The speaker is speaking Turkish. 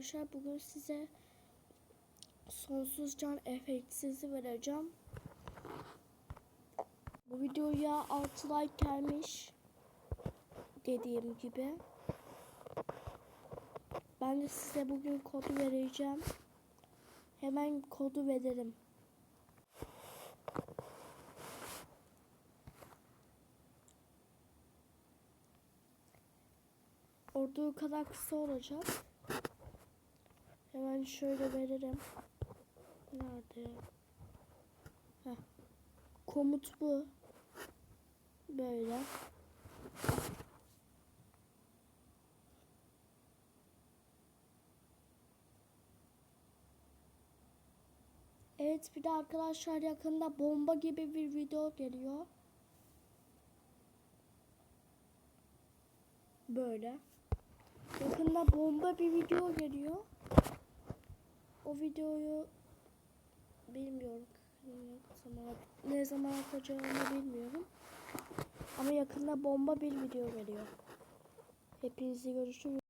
Arkadaşlar bugün size sonsuz can efektsizi vereceğim. Bu videoya 6 like gelmiş. Dediğim gibi. Ben de size bugün kodu vereceğim. Hemen kodu veririm. Olduğu kadar kısa olacak. Şöyle veririm. Nerede? Heh. Komut bu. Böyle. Evet bir de arkadaşlar yakında bomba gibi bir video geliyor. Böyle. Yakında bomba bir video geliyor. O videoyu bilmiyorum zaman, ne zaman atacağımı bilmiyorum. Ama yakında bomba bir video geliyor. Hepinizi görüşürüz.